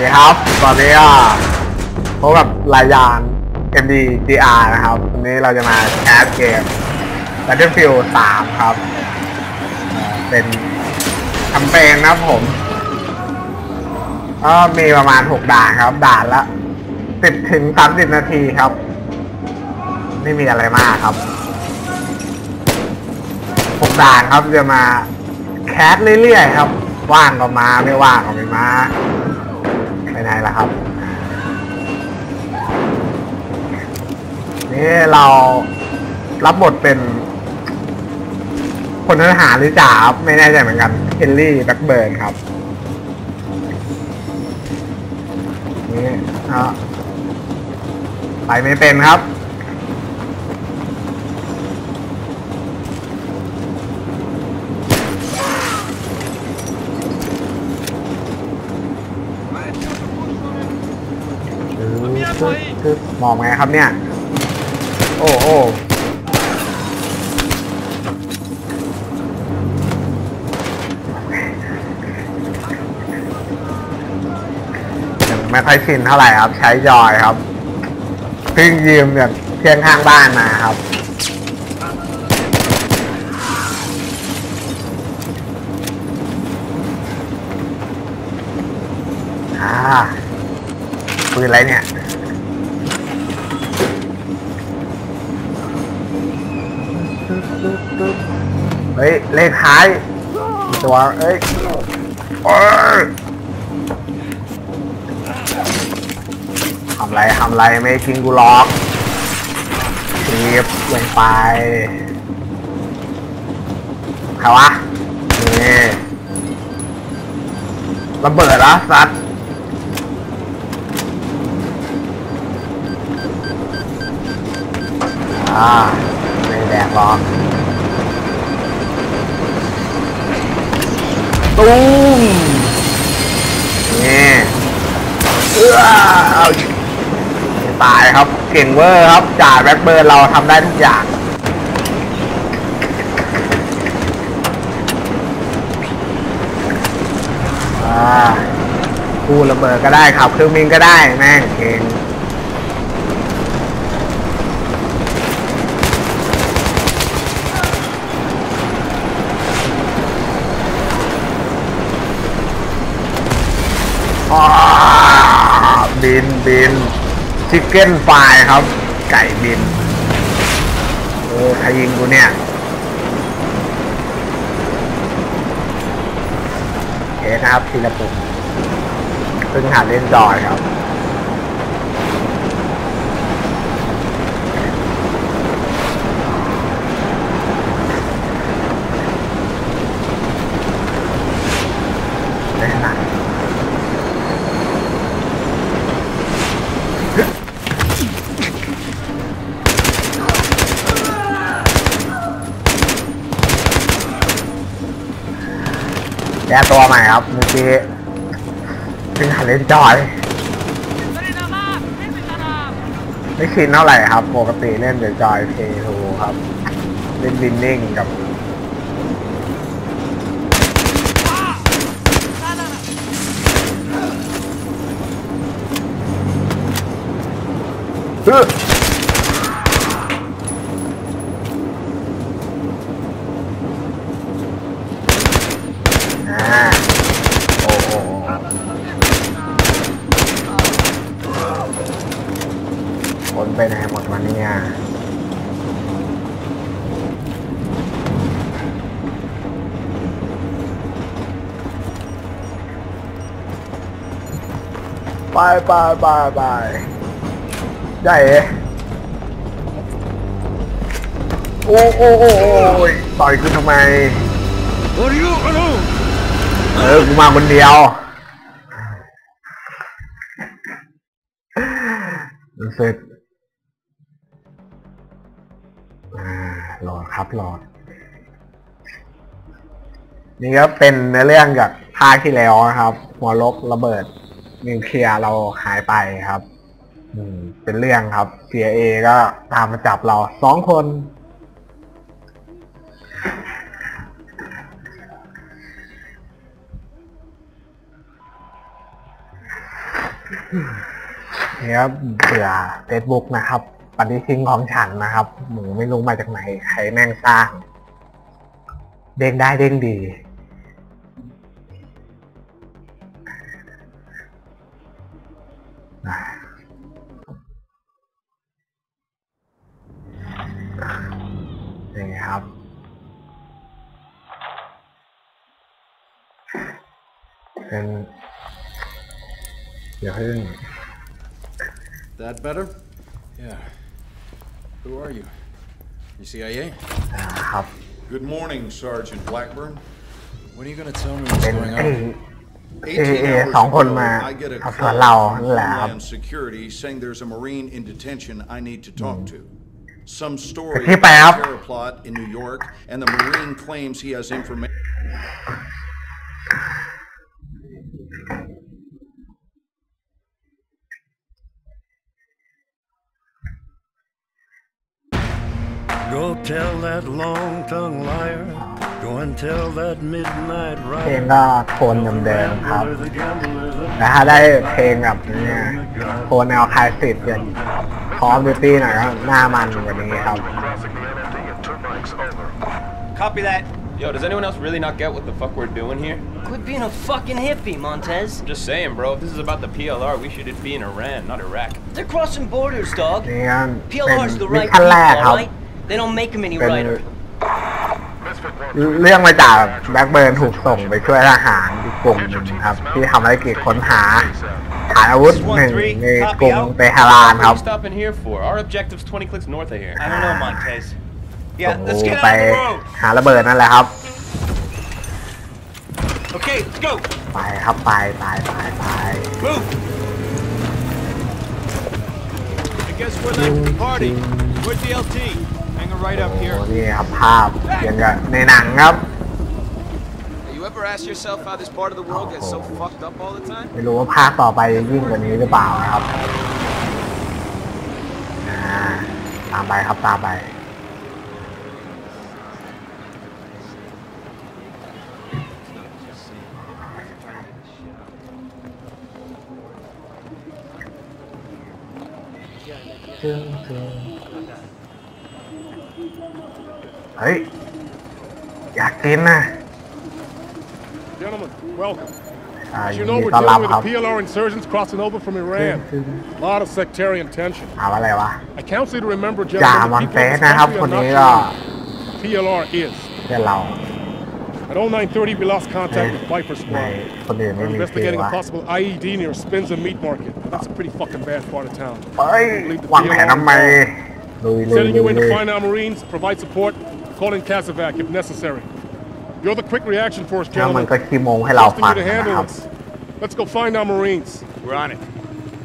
ดีครับ ตอนนี้ก็พบกับรายยาน MDGR นะครับ วันนี้เราจะมาแคสเกม Battlefield 3 ครับ เป็นแคมเปญนะครับผมก็มีประมาณ 6 ด่านครับ ด่านละ 10 ถึง 30 นาทีครับ ไม่มีอะไรมากครับ 6 ด่านครับจะมาแคสเรื่อยๆครับ ว่างก็มาไม่ว่างก็ไม่มา ไปไหนล่ะครับนี่เรารับบทเป็นคนทหารหรือจ่าครับไม่แน่ใจเหมือนกันเฮนรี่แบ็กเบิร์นครับนี่ฮะไปไม่เป็นครับ มองไงครับเนี่ย โอ้โอ้ยังไม่ค่อยชินเท่าไหร่ครับ ใช้จอยครับเพิ่งยืมจากเพื่อนข้างบ้านมาครับอ่าปืนอะไรเนี่ย เฮ้ย เลขท้ายตัวเอ้ยโอ้ยทำไรทำไรไม่กินกูล็อกทีบลงไปใครวะนี่ระเบิดละสัตว์อ่าไม่แดกหรอก ตุ้มนี่เออเอาตายครับ เก่งเวอร์ครับจ่าแบ็คเบิร์เราทำได้ทุกอย่างอ่ากูระเบิดก็ได้ขับเครื่องบินก็ได้แม่งเก่ง บินบินชิคเก้นไฟครับ ไก่บินโอ้ใครยิงกูเนี่ยเอ๊นะครับทีละปุ่มเพิ่งหัดเล่นจอยครับ แก้ตัวใหม่ครับเมื่อกี้เพิ่งหัดเล่นจอยไม่ชินเท่าไหร่ครับ ปกติเล่นเดจอยเพย์ทูครับ เล่นวินนิ่งกับฮึอ่าโอ้โห คนไปไหนหมดวันนี้อะไปไปไปไปได้เอ๋โอ้โอ้โอ้โอ้ยต่อยขึ้นทำไม Are you alone? เออกูมาคนเดียวรู้สึกอ่ับรอด นี่ก็เป็นเนื้อเรื่องจากภาคที่แล้วนะครับ หัวลบระเบิดนิวเคลียร์เราหายไปครับ อืม เป็นเรื่องครับ CIA ก็ตามมาจับเราสองคน นี่ยเบื่อเฟซบุ๊กนะครับ ปฏิทินของฉันนะครับ หมูไม่รู้มาจากไหนใครแม่งสร้าง เด้งได้เด้งดี นี่ครับ เป็นเดี๋ยวให้ That better? Yeah. Who are you? You CIA? นะครับ Good morning, Sergeant Blackburn. When are you gonna tell me what's เป็น going เอ on? เอ18เอ hours สองคนมา ago, I get a ขับส call วนเรา from นั่นแหละครับ Homeland Security saying there's a Marine in detention I need to talk to. Some story กระพริบไปครับ about a terror plot in New York, and the Marine claims he has information. tell that long tongued liar. Go and tell that midnight เพลง rider. ก็โทนเดิมๆครับ Gambler, the gambler, the แต่ถ้าได้เพลงแบบนี้โทนแนวคลายสิทธิ์อย่างคอมดิวตี้หน่อยก็หน้ามันกว่านี้ครับ Copy that. Yo, does anyone else really not get what the fuck we're doing here? Quit being a fucking hippie, Montez. I'm just saying, bro. If this is about the PLR, we should be in Iran, not Iraq. They're crossing borders, dog. นี่ก็เป็น PLR's the มิช right ชั่น people, แรกครับ alright? They don't make them any เป็น righter. เรื่องมาจากแบ็คเบิร์นถูกส่งไปช่วยทหารอีกกลุ่มหนึ่งครับ ที่ทำภารกิจค้นหาฐานอาวุธหนึ่งในกรุงเตหะราน What ค are รับ you stopping here for? Our objective's 20 clicks north of here. I don't know, Montez. ส่ Yeah, ง let's get ไป out of the road. หาระเบิดนั่นแหละครับ Okay, let's go. ไปครับไปไปไปไป Move. I guess we're late for the party. Where's the LT? Hanging right up โอ้ here. นี่ครับภาพยังกับในหนังครับ You ever ask yourself how this part of the world gets so fucked up all the time? ไม่รู้ว่าภาคต่อไปจะยิ่งกว่านี้หรือเปล่านะครับอ่าตามไปครับตามไปเ Dinner. Gentlemen, welcome. As you know, we're dealing with the PLR insurgents crossing over from Iran. A lot of sectarian tension. I counsel you to remember, gentlemen, the people in this country are not PLR is. At 09:30, we lost contact with Viper Squad. We're investigating a possible IED near Spins and Meat Market. That's a pretty fucking bad part of town. Leave the PLR. Sending you in to find our Marines, provide support, call in Kazovac if necessary. You're the quick reaction force, แล้วมัน gentlemen. ก็ขี้โมงให้เรา Trusting ฟัง you to นะ handle ครับ this. Let's go find our Marines. We're on it.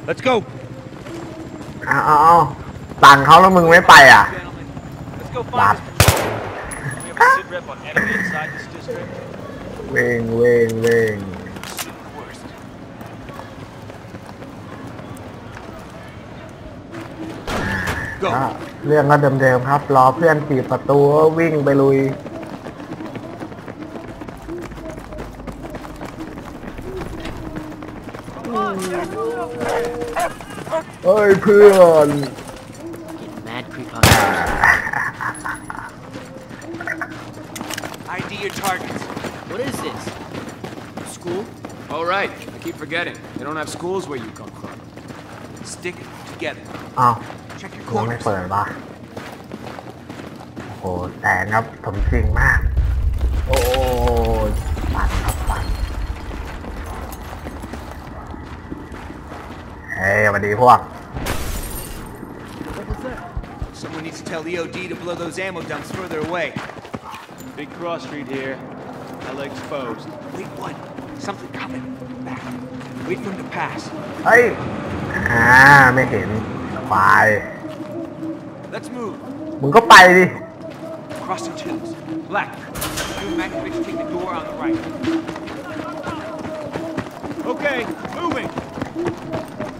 Let's go. เอาเอาเอาสั่งเขาแล้วมึงไม่ไปอะ Let's go บัด find this. We have a sit rep on enemy inside this district. เว่งเว่งเว่ง This is the worst. ก็เรื่องก็เดิมๆครับ รอเพื่อนถีบประตูก็วิ่งไปลุย เฮ้ยเพื่อน Getting mad creep on ID your targets. What is this? School? Oh, right. I keep forgetting. They don't have schools where you come from. Stick together. อ้าว Check your ยังไม่ corners. เปิดปะโอ้โหแสงครับสมจริงมาก โอ้ เฮ้ยสวัสดีพวก Someone needs to tell EOD to blow those ammo dumps further away. Big cross street here. Hella exposed. Wait, what? Something coming. Back. Wait for him to pass. เฮ้ย อ่า ไม่เห็นควาย Let's move. มึงก็ไปดิ Crossing twos. Black. You and Mankiewicz take the door on the right. Okay, moving.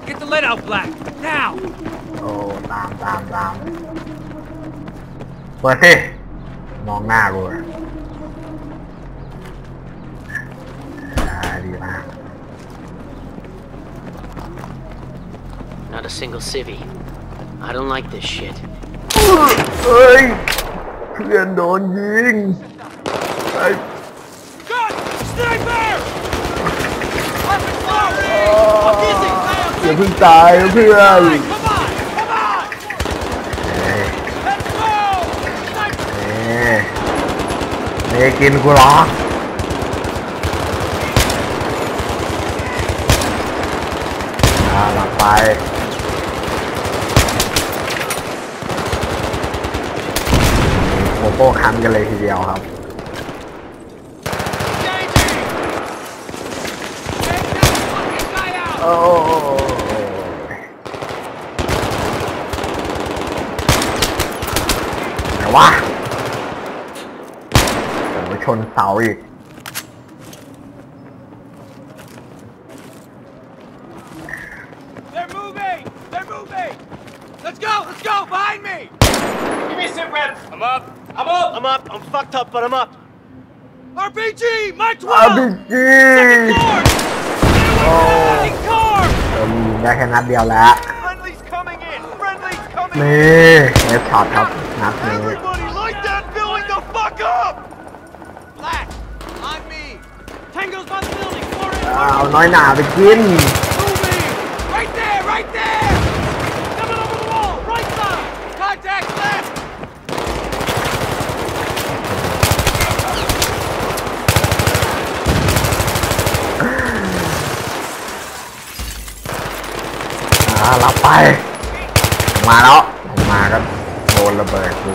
Get the lead out, Black. Now! โอ้ ตามตามตามเปิดสิ มองหน้ากูอะอ่าดีมาก Not a single civvy. I don't like this shit. เอ้ย เพื่อนโดนยิงไอ้ God! Sniper! Weapon fire! อย่าเพิ่งตายนะเพื่อน Come on! Come on! Let's go! Sniper! นี่กินกูเหรออ่าหลับไปโกโก้คันกันเลยทีเดียวครับโอ้ไหน วะโอ้ยชนเสาอีก They're moving! They're moving! Let's go! Let's go! Behind me! Give me a sit rep! I'm up! I'm up! I'm up! I'm fucked up, but I'm up! RPG! My 12! อาบีจี Car! Fucking car! เออยิงได้แค่นัดเดียวแล้ว Friendly's coming in! Friendly's coming นี่เอฟช็อตครับนัดนี้ เอาน้อยหนาไปกิน moving! Right there! Right there! Coming over the wall! Right side! Contact left! อ่ารับไป มาแล้วผมมาก็โดนระเบิดกู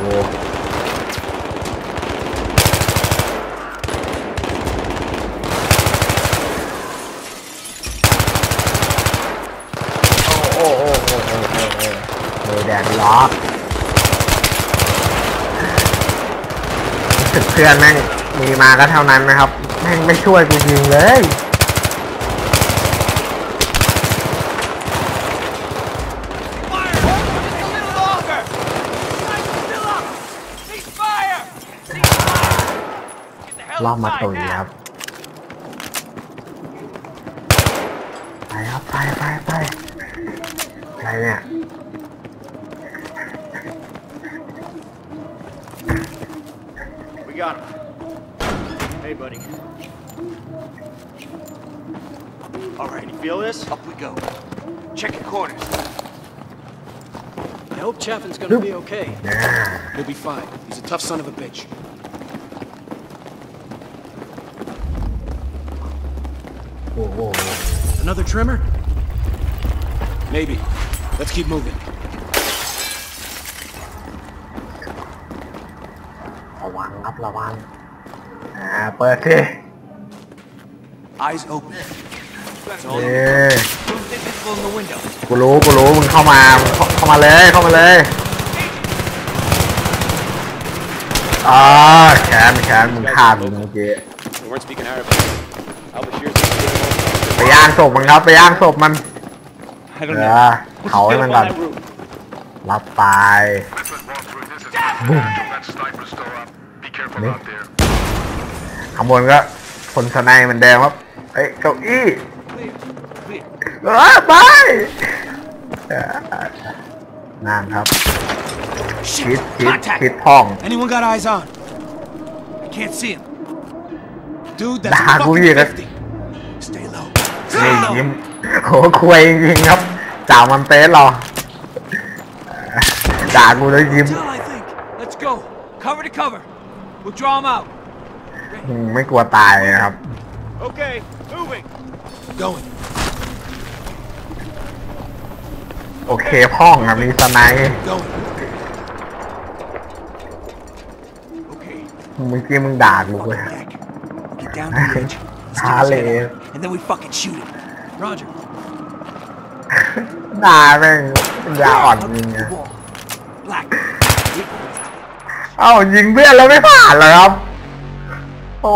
โอ้โอ้โอ้โอ้โอ้โอ้โอ้แดดล็อกเพื่อนแม่งมีมาก็เท่านั้นนะครับ แม่งไม่ช่วยกูยิงเลยรอบมาตุยครับ ไปครับ ไปไปไปอะไรเนี่ย got him. Hey, buddy. All right, you feel this? Up we go. Check your corners. I hope Chaffin's gonna be okay. He'll be fine. He's a tough son of a bitch. Whoa, whoa, whoa. Another tremor? Maybe. Let's keep moving. วังครับระวังอ่าเปิดสิ Eyes open. เอ้ย Who's invisible in the window? กูรู้กูรู้มึงเข้ามามึงเข้าเข้ามาเลยเข้ามาเลยอ่าแขนแขนมึงฆ่ามึงเมื่อกี้ We weren't speaking Arabic. Al Bashir's ไปย่างศพมันครับไปย่างศพมัน I เออเผาให้มันก่อนรับไปบุ้ม นี่ข้างบนก็คนสไนเหมือนเดิมครับเอ้ยเก้าอี้เออไปเออนั่นครับชิด Shit! ชิด Contact! ชิดพ่อง Anyone got eyes on? I can't see him. Dude, that's Nah, a go fucking here. 50. Stay low. นี่ยิ้มโหคุยจริงๆครับจ่ามันเต้นหรอด่ากูแล้วยิ้ม Tell, I think. Let's go. Cover to cover. We'll draw him out. อืมไม่กลัวตายนะครับ Okay, moving. Going. โอเคพ่องอะมีสไนป์ Going. Okay. เมื่อกี้มึงด่ากูเลย Back. Get down to the edge. Stick his Charlie. head out, and then we fucking shoot him. Roger. ด่าแม่งปัญญาอ่อนจริง The อะ wall. เอ้ายิงเพื่อนแล้วไม่ผ่านเหรอครับ โอ้